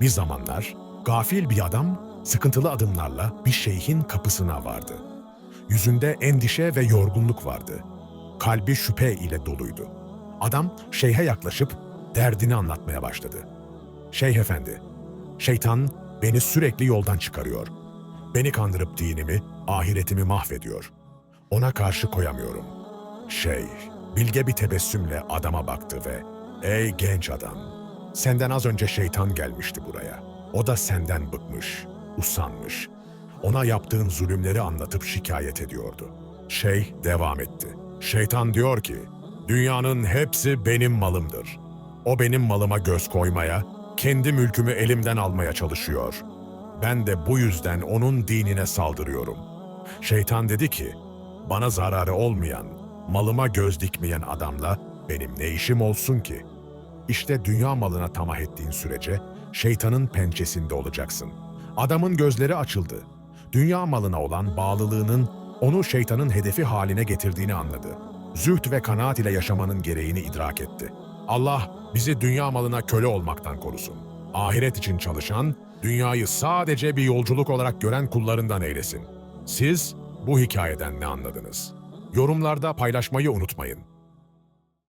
Bir zamanlar gafil bir adam sıkıntılı adımlarla bir şeyhin kapısına vardı. Yüzünde endişe ve yorgunluk vardı. Kalbi şüphe ile doluydu. Adam şeyhe yaklaşıp derdini anlatmaya başladı. Şeyh efendi, şeytan beni sürekli yoldan çıkarıyor. Beni kandırıp dinimi, ahiretimi mahvediyor. Ona karşı koyamıyorum. Şeyh, bilge bir tebessümle adama baktı ve ''Ey genç adam, senden az önce şeytan gelmişti buraya. O da senden bıkmış, usanmış. Ona yaptığın zulümleri anlatıp şikayet ediyordu. Şeyh devam etti. Şeytan diyor ki, dünyanın hepsi benim malımdır. O benim malıma göz koymaya, kendi mülkümü elimden almaya çalışıyor. Ben de bu yüzden onun dinine saldırıyorum. Şeytan dedi ki, bana zararı olmayan, malıma göz dikmeyen adamla benim ne işim olsun ki? İşte dünya malına tamah ettiğin sürece şeytanın pençesinde olacaksın. Adamın gözleri açıldı. Dünya malına olan bağlılığının onu şeytanın hedefi haline getirdiğini anladı. Zühd ve kanaat ile yaşamanın gereğini idrak etti. Allah bizi dünya malına köle olmaktan korusun. Ahiret için çalışan, dünyayı sadece bir yolculuk olarak gören kullarından eylesin. Siz bu hikayeden ne anladınız? Yorumlarda paylaşmayı unutmayın.